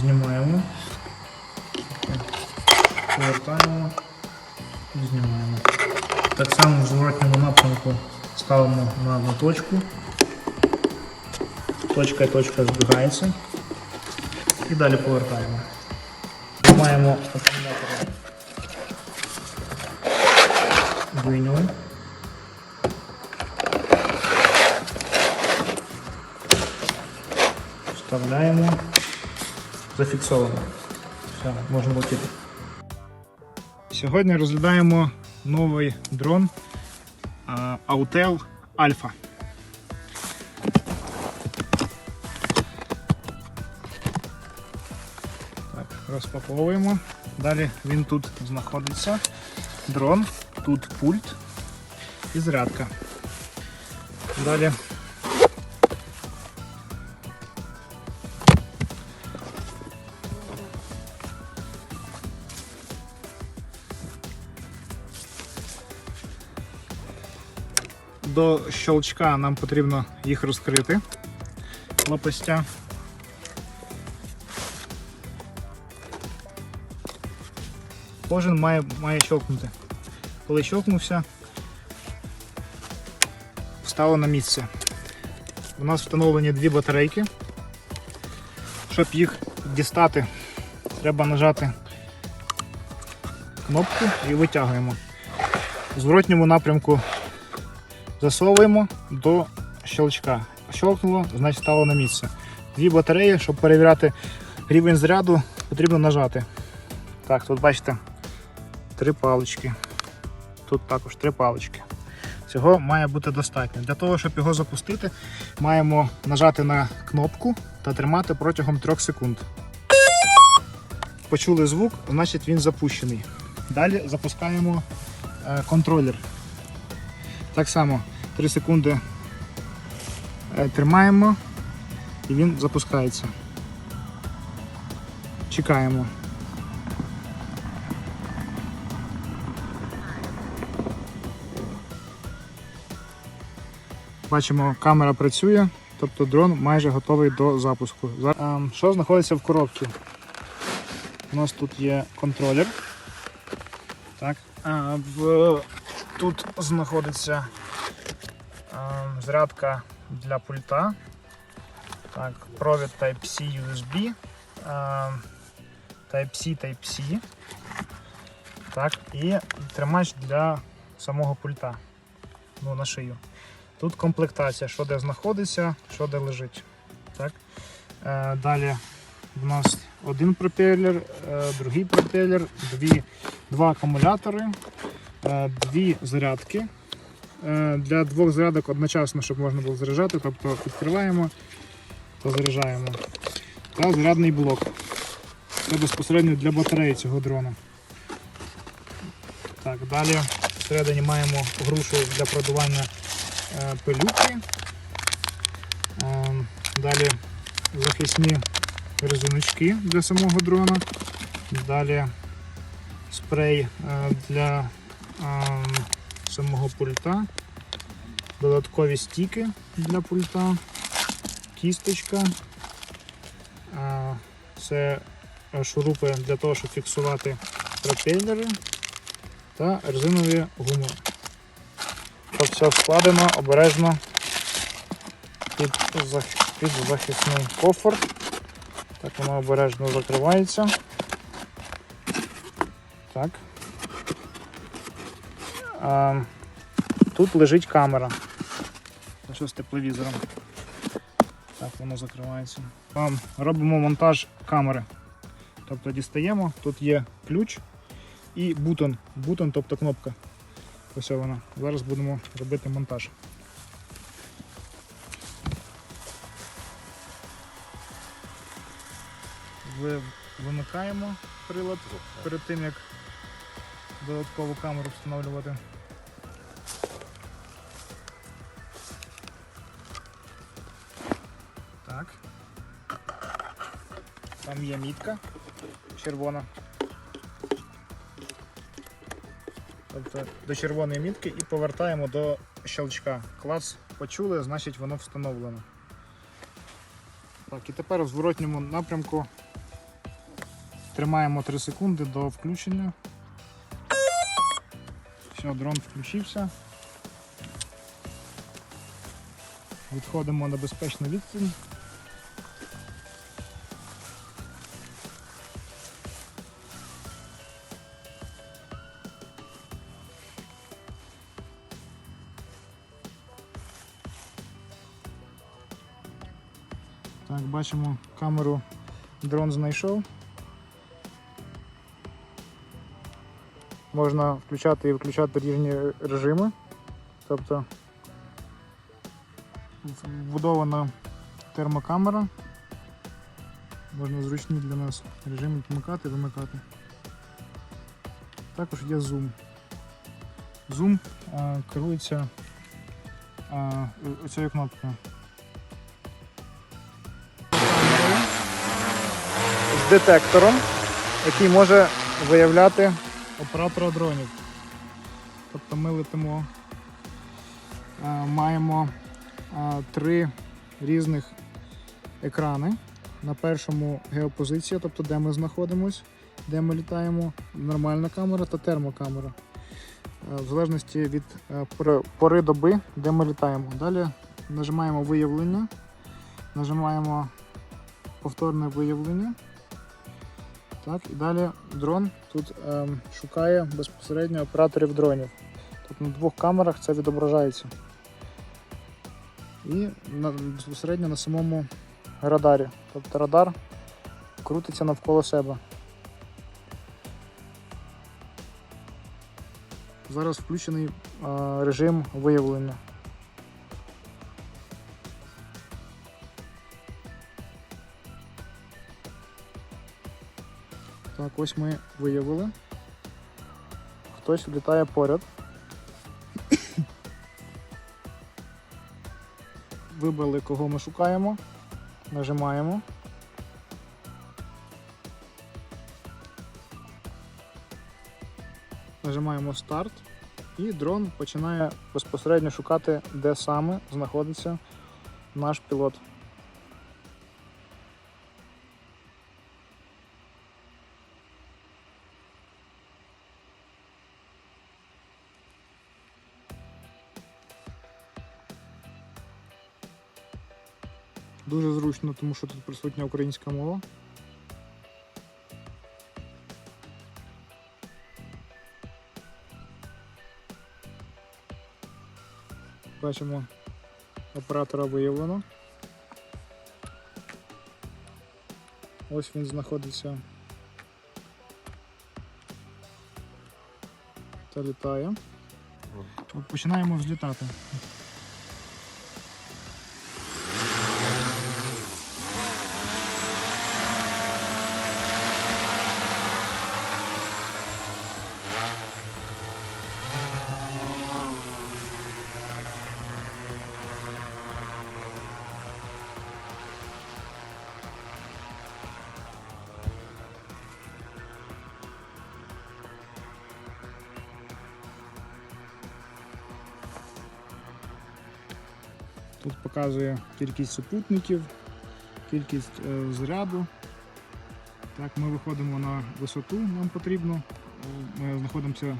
Знімаємо. Повертаємо знімаємо. Так само в зворотньому напрямку ставимо на одну точку. Точка і точка збігається. І далі повертаємо. Знімаємо акумулятор. Вийняли. Вставляємо. Зафіксовано. Все, можна летіти. Сьогодні розглядаємо новий дрон Autel Alpha. Так, розпаковуємо. Далі він тут знаходиться. Дрон, тут пульт і зарядка. Далі до щелчка нам потрібно їх розкрити. Лопастя. Кожен має, має щелкнути. Коли щелкнувся, встало на місце. У нас встановлені дві батарейки. Щоб їх дістати, треба нажати кнопку і витягуємо. В зворотньому напрямку засовуємо до щелчка. Щелкнуло, значить стало на місце. Дві батареї, щоб перевіряти рівень заряду, потрібно нажати. Так, тут бачите три палички. Тут також три палички. Цього має бути достатньо. Для того, щоб його запустити, маємо нажати на кнопку та тримати протягом 3 секунд. Почули звук, значить він запущений. Далі запускаємо е, контролер. Так само 3 секунди е, тримаємо і він запускається. Чекаємо. Бачимо, камера працює, тобто дрон майже готовий до запуску. За- Ем, Що знаходиться в коробці? У нас тут є контролер. Так. Тут знаходиться зарядка для пульта. Так, провід Type-C USB. Type-C Type-C. Так, і тримач для самого пульта. Ну, на шию. Тут комплектація, що де знаходиться, що де лежить. Так. Е, далі в нас один пропелер, е, другий пропелер, дві, два акумулятори, е, дві зарядки. Е, для двох зарядок одночасно, щоб можна було заряджати, тобто відкриваємо та заряджаємо. Та зарядний блок. Це безпосередньо для батареї цього дрона. Так, далі всередині маємо грушу для продування е, пилюки. Е, Далі захисні резиночки для самого дрона. Далі спрей для е, самого пульта. Додаткові стіки для пульта, кісточка. Це е, шурупи для того, щоб фіксувати пропелери та резинові гуми. Тут все складено обережно під, під захисний кофр. Так воно обережно закривається. Так. Тут лежить камера. Що з тепловізором. Так, воно закривається. Робимо монтаж камери. Тобто дістаємо, тут є ключ і бутон. Бутон, тобто кнопка. Ось вона. Зараз будемо робити монтаж. Вимикаємо прилад перед тим, як додаткову камеру встановлювати. Там є мітка червона. Тобто до червоної мітки і повертаємо до щелчка. Клас почули, значить воно встановлено. Так, і тепер в зворотньому напрямку Тримаємо 3 секунди до включення. Все, дрон включився. Відходимо на безпечну відстань. Так, бачимо камеру дрон знайшов. Можна включати і виключати різні режими. Тобто вбудована термокамера. Можна зручні для нас режими вмикати і вимикати. Також є зум. Зум а, керується а, оцією кнопкою. Детектором, який може виявляти оператора дронів. Тобто ми летимо, маємо три різних екрани. На першому геопозиція, тобто де ми знаходимось, де ми літаємо, нормальна камера та термокамера. Е, В залежності від е, пори доби, де ми літаємо. Далі нажимаємо виявлення, нажимаємо повторне виявлення. Так, і далі дрон тут ем, шукає безпосередньо операторів дронів. Тобто на двох камерах це відображається. І на, безпосередньо на самому радарі. Тобто радар крутиться навколо себе. Зараз включений е, режим виявлення. Так, ось ми виявили. Хтось літає поряд. Вибрали, кого ми шукаємо. Нажимаємо. Нажимаємо старт і дрон починає безпосередньо шукати, де саме знаходиться наш пілот. Дуже тому що тут присутня українська мова. Бачимо, оператора виявлено. Ось він знаходиться та літає. Починаємо взлітати. Тут показує кількість супутників, кількість е, заряду. Так, ми виходимо на висоту, нам потрібно. Ми знаходимося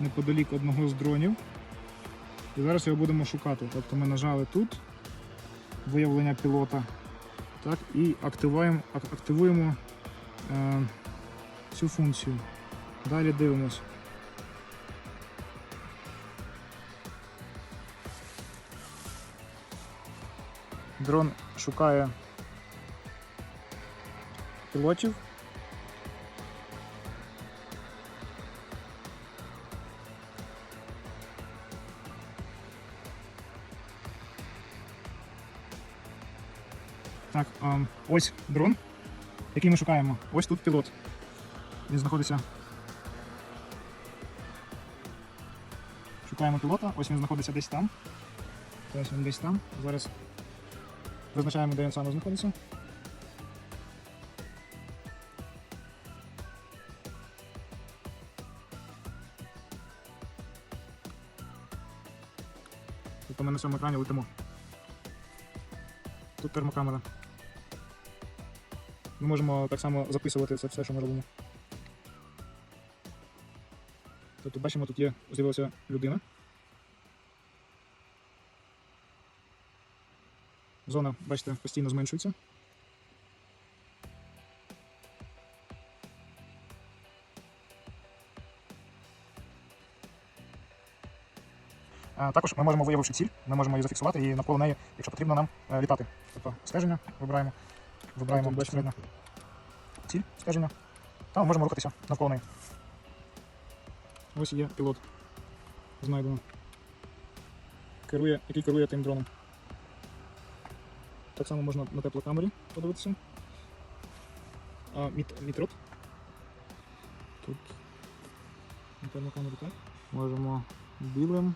неподалік одного з дронів. І зараз його будемо шукати. Тобто ми нажали тут виявлення пілота так, і активуємо, активуємо е, цю функцію. Далі дивимось. Дрон шукає пілотів. Так, ем, ось дрон, який ми шукаємо. Ось тут пілот. Він знаходиться. Шукаємо пілота, ось він знаходиться десь там. Ось він десь там. Зараз Визначаємо, де він саме знаходиться. Тобто ми на цьому екрані летимо. Тут термокамера. Ми можемо так само записувати це все, що ми робимо. Тобто бачимо, тут є, з'явилася людина. Зона, бачите, постійно зменшується. Також ми можемо, виявивши ціль, ми можемо її зафіксувати і навколо неї, якщо потрібно нам е, літати. Тобто стеження вибираємо, вибираємо Тут безпосередньо ціль, стеження. Та можемо рухатися навколо неї. Ось є пілот. Знайдено. Керує, який керує тим дроном. Так само можна на теплокамері подивитися. А, міт, мітрот. Тут на теплокамері так. Можемо білим.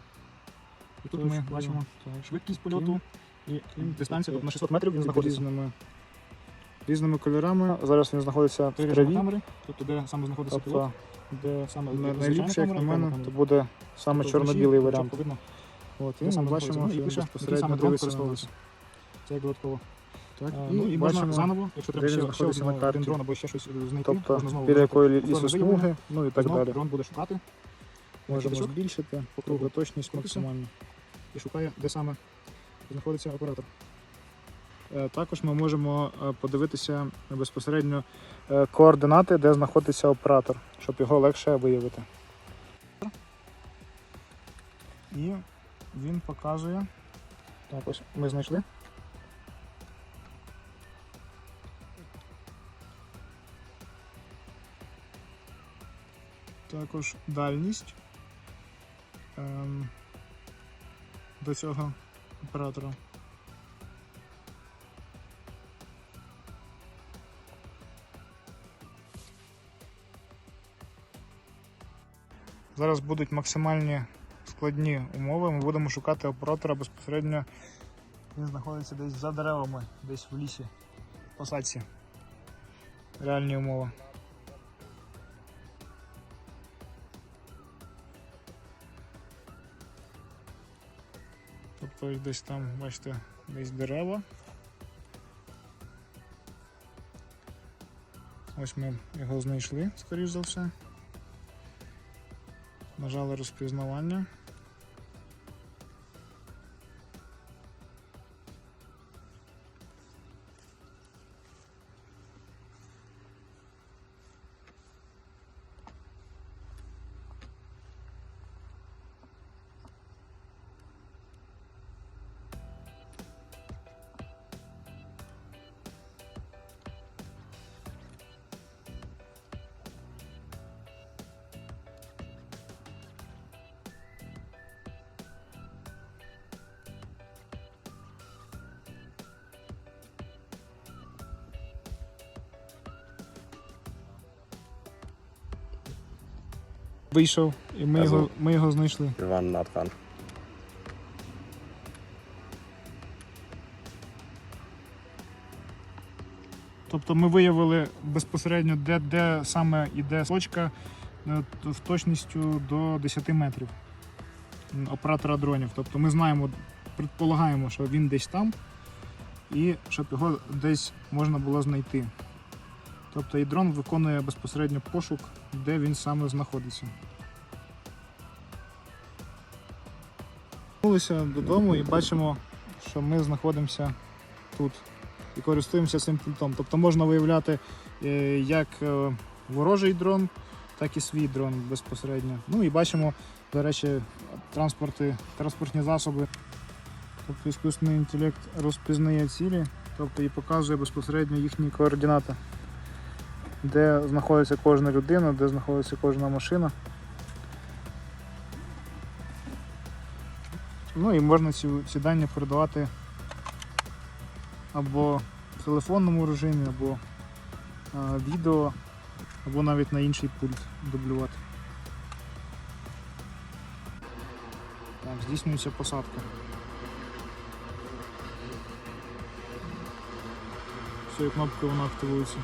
І тут ми Точно, бачимо так. швидкість польоту і Ким? дистанція, тобто на 600 метрів він знаходиться. різними Різними кольорами. Зараз він знаходиться в траві. тобто де саме знаходиться пілот, Тобто де саме най- найліпше, як на мене, то буде саме Тобто чорно-білий варіант. От, і ми бачимо, що Ну, він безпосередньо дивиться на нас. Це додатково. Так, А, і, ну, і бачимо, можна заново, якщо треба ще, ще знаходиться на один, один дрон або ще щось знайти, тобто можна знову біля якої лісосмуги, ну і так знову далі. Дрон буде шукати Можемо збільшити, кругу. точність Крутиться. максимальна. і шукає, де саме знаходиться оператор. Е, Також ми можемо е, подивитися безпосередньо е, координати, де знаходиться оператор, щоб його легше виявити. І він показує. Так, ось ми знайшли. Також дальність ем, до цього оператора. Зараз будуть максимальні складні умови. Ми будемо шукати оператора безпосередньо. Він знаходиться десь за деревами, десь в лісі, в посадці. Реальні умови. Тобто десь там, бачите, десь дерева. Ось ми його знайшли, скоріш за все. Нажали розпізнавання. Вийшов і ми його, ми його знайшли. Іван Натхан. Тобто ми виявили безпосередньо, де, де саме йде сочка е, з точністю до 10 метрів оператора дронів. Тобто ми знаємо, предполагаємо, що він десь там, і щоб його десь можна було знайти. Тобто і дрон виконує безпосередньо пошук, де він саме знаходиться. Вернулися додому і бачимо, що ми знаходимося тут і користуємося цим пультом. Тобто можна виявляти е, як е, ворожий дрон, так і свій дрон безпосередньо. Ну і бачимо, до речі, транспорти, транспортні засоби. Тобто іскусний інтелект розпізнає цілі, тобто і показує безпосередньо їхні координати, де знаходиться кожна людина, де знаходиться кожна машина. Ну і можна ці, ці дані передавати або в телефонному режимі, або а, відео, або навіть на інший пульт дублювати. Так, здійснюється посадка. Цією кнопкою вона активується.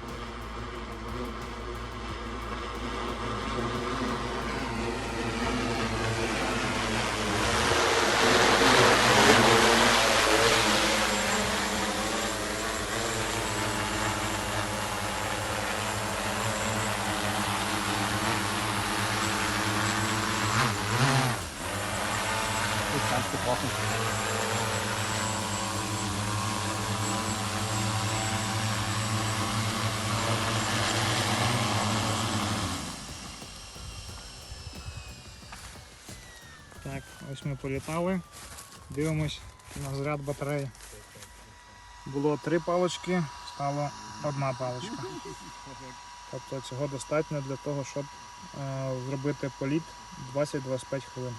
Так, ось ми політали. Дивимось на заряд батареї. Було три палочки, стало одна паличка. Тобто цього достатньо для того, щоб е, зробити політ 20-25 хвилин.